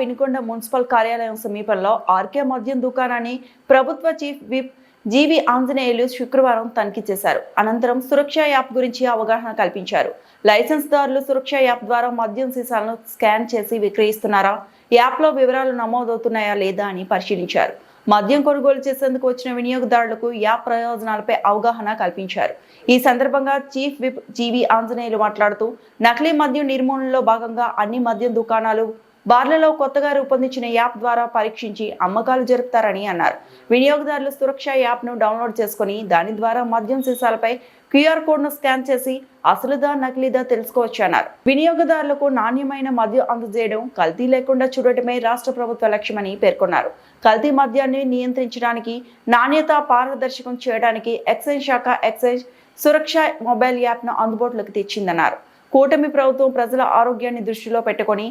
Vinukonda municipal కార్యాలయం సమీపంలో RK మద్యం దుకాణాన్ని ప్రభుత్వ చీఫ్ విప్ జీవి ఆంజనేయులు శుక్రవారం తనిఖీ చేశారు. అనంతరం సురక్ష యాప్ గురించి అవగాహన కల్పించారు. లైసెన్స్ దారులు సురక్ష యాప్ ద్వారా మద్యం సీసాలను స్కాన్ చేసి విక్రయిస్తున్నారా? యాప్లో వివరాలు నమోదవుతున్నాయా లేదా అని పరిశీలించారు. మద్యం కొనుగోలు చేసేందుకు వచ్చిన వినియోగదారులకు యాప్ ప్రయోజనాలపై అవగాహన కల్పించారు. ఈ సందర్భంగా చీఫ్ విప్ జీవి ఆంజనేయులు మాట్లాడుతూ నకిలీ మద్యం నిర్మూలనలో భాగంగా అన్ని మద్యం దుకాణాలు బార్లలో కొత్తగా రూపొందించిన యాప్ ద్వారా పరీక్షించి అమ్మకాలు జరుపుతారని అన్నారు. వినియోగదారులు సురక్ష యాప్ను డౌన్లోడ్ చేసుకుని దాని ద్వారా మద్యం సీసాలపై క్యూఆర్ కోడ్ను స్కాన్ చేసి అసలుదా నకిలీదా తెలుసుకోవచ్చు అన్నారు. వినియోగదారులకు నాణ్యమైన మద్యం అందజేయడం కల్తీ లేకుండా చూడటమే రాష్ట్ర ప్రభుత్వ లక్ష్యమని పేర్కొన్నారు. కల్తీ మద్యాన్ని నియంత్రించడానికి నాణ్యత పారదర్శకం చేయడానికి ఎక్సైజ్ శాఖ ఎక్సైజ్ సురక్ష మొబైల్ యాప్ను అందుబాటులోకి తెచ్చిందన్నారు. కూటమి ప్రభుత్వం ప్రజల ఆరోగ్యాన్ని దృష్టిలో పెట్టుకొని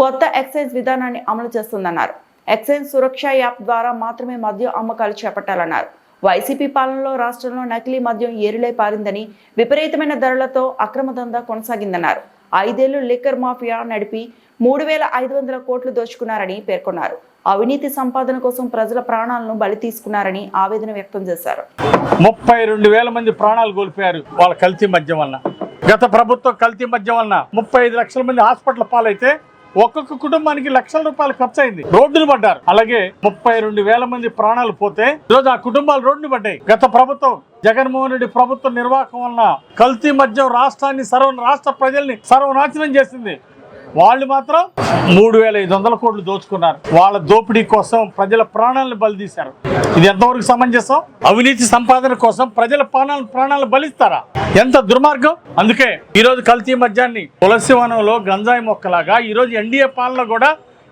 కొత్త ఎక్సైజ్ విధానాన్ని అమలు చేస్తుందన్నారు. ఎక్సైజ్ సురక్ష యాప్ ద్వారా మాత్రమే మద్యం అమ్మకాలు చేపట్టాలన్నారు. వైసీపీ పాలనలో రాష్ట్రంలో నకిలీ మద్యం ఏరులై పారిందని విపరీతమైన ధరలతో అక్రమ దందా కొనసాగిందన్నారు. ఐదేళ్ళు లిక్కర్ మాఫియా నడిపి మూడు వేల ఐదు వందల కోట్లు దోచుకున్నారని పేర్కొన్నారు. అవినీతి సంపాదన కోసం ప్రజల ప్రాణాలను బలి తీసుకున్నారని ఆవేదన వ్యక్తం చేశారు. ముప్పై రెండు వేల మంది ప్రాణాలు కోల్పోయారు వాళ్ళ కల్తీ మద్యం వలన. గత ప్రభుత్వం కల్తీ మద్యం వలన ముప్పై ఐదు లక్షల మంది హాస్పిటల్ పాలైతే ఒక్కొక్క కుటుంబానికి లక్షల రూపాయలు ఖర్చు అయింది రోడ్డును పడ్డారు. అలాగే ముప్పై రెండు వేల మంది ప్రాణాలు పోతే ఈరోజు ఆ కుటుంబాలు రోడ్డును పడ్డాయి. గత ప్రభుత్వం జగన్మోహన్ రెడ్డి ప్రభుత్వ నిర్వాహకం వలన కల్తీ మద్యం రాష్ట్రాన్ని సర్వ రాష్ట్ర ప్రజల్ని సర్వనాశనం చేసింది. వాళ్ళు మాత్రం మూడు వేల ఐదు వందల కోట్లు దోచుకున్నారు. వాళ్ళ దోపిడీ కోసం ప్రజల ప్రాణాలను బలిదీశారు. ఇది ఎంతవరకు సమంజసం? అవినీతి సంపాదన కోసం ప్రజల ప్రాణాలను ప్రాణాలను బలిస్తారా? ఎంత దుర్మార్గం? అందుకే ఈరోజు కల్తీ మద్యాన్ని తులసివనంలో గంజాయి మొక్కలాగా ఈరోజు ఎన్డీఏ పాలన కూడా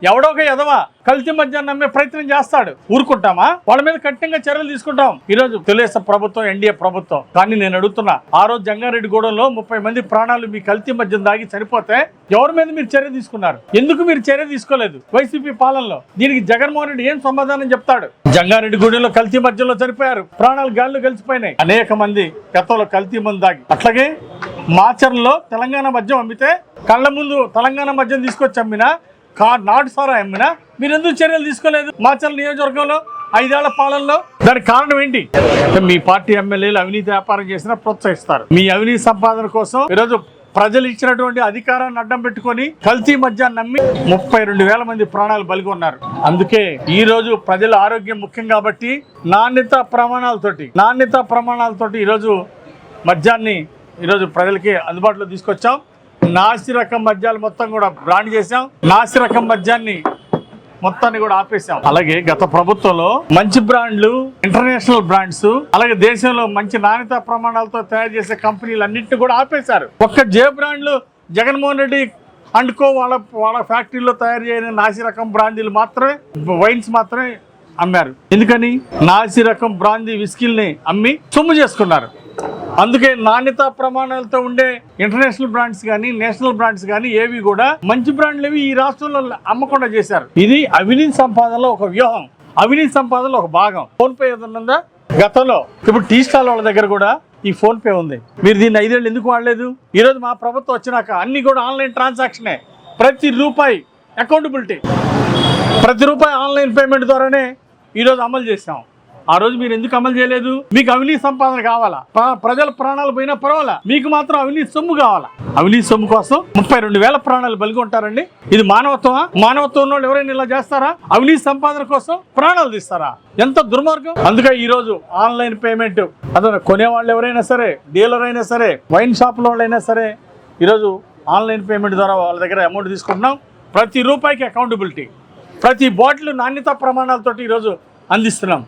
ఎవడో ఒక ఎదవ? కల్తీ మధ్యాహ్నం నమ్మే ప్రయత్నం చేస్తాడు. ఊరుకుంటామా? వాళ్ళ మీద కఠినంగా చర్యలు తీసుకుంటాం. ఈ రోజు తెలుగుదేశం ప్రభుత్వం ఎన్డీఏ ప్రభుత్వం. కానీ నేను అడుగుతున్నా. ఆ రోజు జంగారెడ్డి గూడెంలో ముప్పై మంది ప్రాణాలు మీ కల్తీ మద్యం దాగి చనిపోతే ఎవరి మీద మీరు చర్య తీసుకున్నారు? ఎందుకు మీరు చర్య తీసుకోలేదు వైసీపీ పాలనలో? దీనికి జగన్మోహన్ రెడ్డి ఏం సమాధానం చెప్తాడు? జంగారెడ్డి గూడెంలో కల్తీ మద్యంలో చనిపోయారు. ప్రాణాలు గాల్లో కలిసిపోయినాయి. అనేక మంది గతంలో కల్తీ మంది దాగి. అట్లాగే మాచర్లో తెలంగాణ మద్యం అమ్మితే కళ్ళ ముందు తెలంగాణ మద్యం తీసుకొచ్చి అమ్మినా కా నాటు సారా అమ్మినా మీరు ఎందుకు చర్యలు తీసుకోలేదు? మాచల్ నియోజకవర్గంలో ఐదేళ్ళ పాలనలో. దానికి కారణం ఏంటి? మీ పార్టీ ఎమ్మెల్యేలు అవినీతి వ్యాపారం చేసినా ప్రోత్సహిస్తారు. మీ అవినీతి సంపాదన కోసం ఈరోజు ప్రజలు ఇచ్చినటువంటి అధికారాన్ని అడ్డం పెట్టుకొని కల్తీ మద్యాన్ని నమ్మి ముప్పై రెండు వేల మంది ప్రాణాలు బలిగొన్నారు. అందుకే ఈ రోజు ప్రజల ఆరోగ్యం ముఖ్యం కాబట్టి నాణ్యత ప్రమాణాలతోటి నాణ్యత ప్రమాణాలతోటి ఈరోజు మద్యాన్ని ఈరోజు ప్రజలకి అందుబాటులో తీసుకొచ్చాం. నాసి రకం మద్యాలు మొత్తం కూడా బ్రాండ్ చేసాం నాసి రకం మద్యాన్ని మొత్తాన్ని కూడా ఆపేశాం. అలాగే గత ప్రభుత్వంలో మంచి బ్రాండ్లు ఇంటర్నేషనల్ బ్రాండ్స్ అలాగే దేశంలో మంచి నాణ్యత ప్రమాణాలతో తయారు చేసే కంపెనీలు అన్నింటినీ కూడా ఆపేశారు. ఒక్క జే బ్రాండ్లు జగన్మోహన్ రెడ్డి అండ్ కో వాళ్ళ వాళ్ళ ఫ్యాక్టరీలో తయారు చేయని నాసి రకం బ్రాందీలు మాత్రమే వైన్స్ మాత్రమే అమ్మారు. ఎందుకని? నాసి రకం బ్రాందీ విస్కిల్ని అమ్మి సొమ్ము చేసుకున్నారు. అందుకే నాణ్యత ప్రమాణాలతో ఉండే ఇంటర్నేషనల్ బ్రాండ్స్ కానీ నేషనల్ బ్రాండ్స్ కానీ ఏవి కూడా మంచి బ్రాండ్లు ఏవి ఈ రాష్ట్రంలో అమ్మకుండా చేశారు. ఇది అవినీతి సంపాదనలో ఒక వ్యూహం. అవినీతి సంపాదనలో ఒక భాగం. ఫోన్ పే ఏదైనా గతంలో ఇప్పుడు టీ స్టాల్ వాళ్ళ దగ్గర కూడా ఈ ఫోన్ పే ఉంది. మీరు దీన్ని ఐదేళ్ళు ఎందుకు వాడలేదు? ఈరోజు మా ప్రభుత్వం వచ్చినాక అన్ని కూడా ఆన్లైన్ ట్రాన్సాక్షనే. ప్రతి రూపాయి అకౌంటబిలిటీ. ప్రతి రూపాయి ఆన్లైన్ పేమెంట్ ద్వారానే ఈరోజు అమలు చేసాం ఆ రోజు మీరు ఎందుకు అమలు చేయలేదు? మీకు అవినీతి సంపాదన కావాలా? ప్రజల ప్రాణాలు పోయినా పర్వాలా? మీకు మాత్రం అవినీతి సొమ్ము కావాలా? అవినీతి సొమ్ము కోసం ముప్పై రెండు వేల ప్రాణాలు బలిగొంటారండి ఇది మానవత్వమా? మానవత్వం వాళ్ళు ఎవరైనా ఇలా చేస్తారా? అవినీతి సంపాదన కోసం ప్రాణాలు తీస్తారా? ఎంత దుర్మార్గం! అందుకే ఈ రోజు ఆన్లైన్ పేమెంట్ అదే కొనేవాళ్ళు ఎవరైనా సరే డీలర్ అయినా సరే వైన్ షాప్లో వాళ్ళైనా సరే ఈరోజు ఆన్లైన్ పేమెంట్ ద్వారా వాళ్ళ దగ్గర అమౌంట్ తీసుకుంటున్నాం. ప్రతి రూపాయికి అకౌంటబిలిటీ ప్రతి బాటిల్ నాణ్యత ప్రమాణాలతోటి ఈరోజు అందిస్తున్నాం.